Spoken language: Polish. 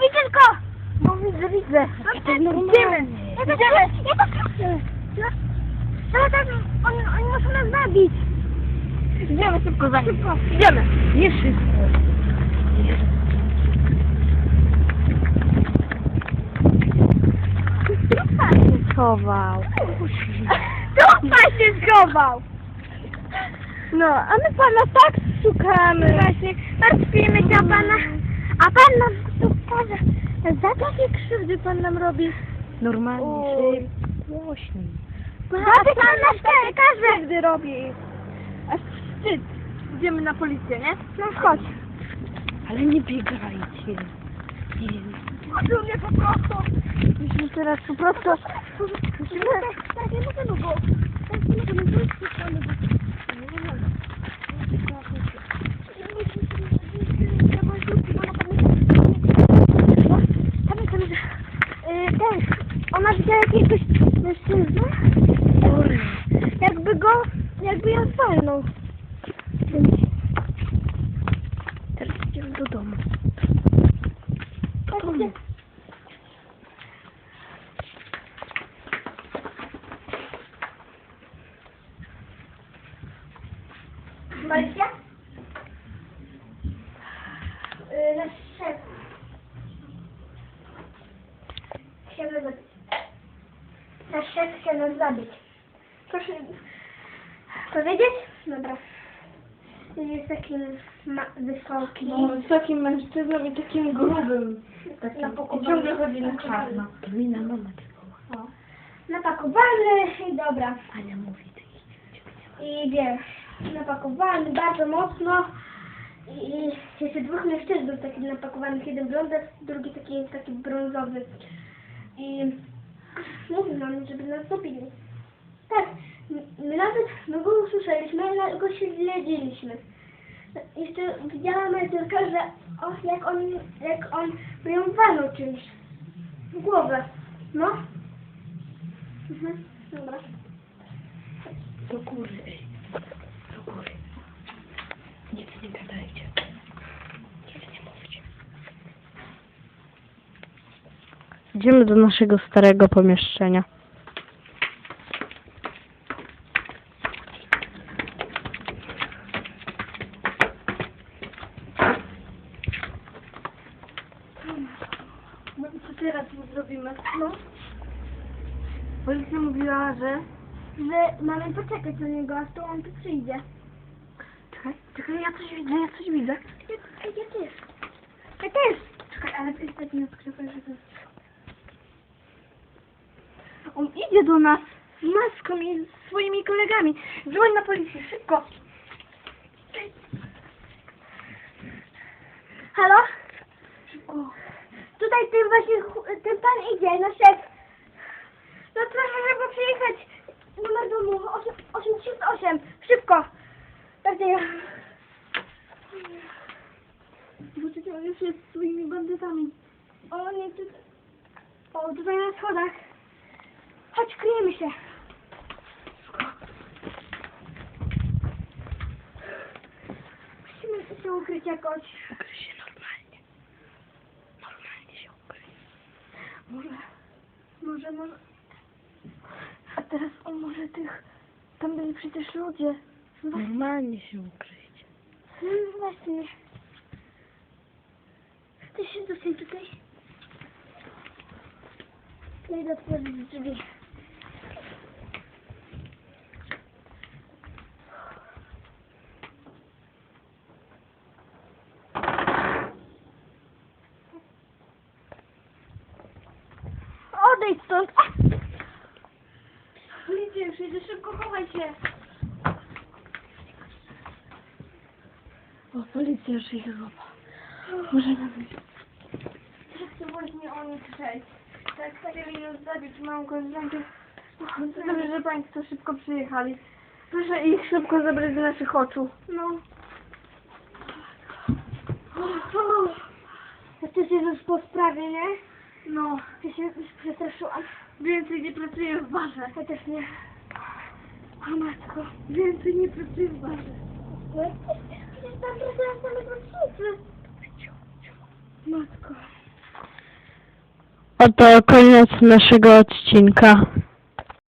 widzę tylko! No widzę, widzę. Idziemy, idziemy. Ja to chcę. No tak, oni, oni muszą nas zabić. Idziemy szybko za nim. Szybko. Idziemy. Nie wszystko. Trupa się Schował. Trupa się schował. No, a my pana tak szukamy. Właśnie, martwimy się o pana. A pan nam każe. Za jakie krzywdy pan nam robi? Normalnie Oj. głośniej. Za co pan nas każe? Gdy robię. Aż wstyd. Idziemy na policję, nie? No chodź. Ale nie biegajcie. Nie. Mnie po prostu. Musimy teraz po prostu... Musimy... Tak, nie możemy go. Tak, nie z strony, bo- Nie, nie mogę. Pamiętam, że... y, Ten... Ona widziała jakiegoś mężczyznę. Go... Jakby ją walnął. Teraz idziemy do domu. Tak, gdzie- Marysia? Yy, nasz szef. Zabić. Nasz szef nas zabić. Proszę powiedzieć? Dobra. Jest takim ma- wysokim. No, z takim mężczyzną i takim grubym. Takim, Napakowany. I ciągle chodzi na czarno. To mi na mama tylko. Napakowany i dobra. Ania mówi ty I wiesz, napakowany bardzo mocno. I jeszcze dwóch mężczyznów takich napakowanych. Jeden blondyt, drugi taki, taki brązowy. I mówił nam, żeby nas zabili. Tak, my nawet, my go usłyszeliśmy, ale go się śledziliśmy. Jeszcze widziałam Majtelka, że o, jak on, jak on ją walnął czymś w głowę. No. Mhm, dobra. Do góry, ej. Do góry. Nic nie gadajcie. Nic nie mówcie. Idziemy do naszego starego pomieszczenia. Teraz my zrobimy? No. Policja mówiła, że... że mamy poczekać na niego, aż to on tu przyjdzie. Czekaj, czekaj, ja coś widzę, ja coś widzę. Ja, ja też. Ja też. Czekaj, ale jest taki na sklepie, że to... On idzie do nas z maską i z swoimi kolegami. Dzwoń na policję, szybko. Halo? Szybko. Tutaj ten właśnie, ten pan idzie, nasz szef. No proszę, żeby przyjechać. Numer domu 8 838. Szybko. Tak nie. Zobaczycie, on już jest z swoimi bandytami. O nie, tu... O, tutaj na schodach. Chodź, kryjemy się. Musimy się ukryć jakoś. Ukryj się normalnie. Normalnie się ukryj. Może, może, może... A teraz on może tych... Tam byli przecież ludzie. Normalnie się ukryć. No właśnie. Ty się zostań tutaj. Idę otworzyć drzwi. Odejdź stąd! Policja przyjdzie, szybko chowaj się. O, policja już ich złapa. Możemy wyjść. Wszyscy właśnie oni krzyczeć. Tak chcieli nas zabić, mam koleżankę. Dobrze, że Państwo szybko przyjechali. Proszę ich szybko zabrać do naszych oczu. No. Jesteś już po sprawie, nie? No, się już przestraszyłam. więcej nie pracuję w barze. Ja też nie. O matko. Więcej nie pracuję w barze. No, przecież tam pracują same pracownicy. Matko. Oto koniec naszego odcinka.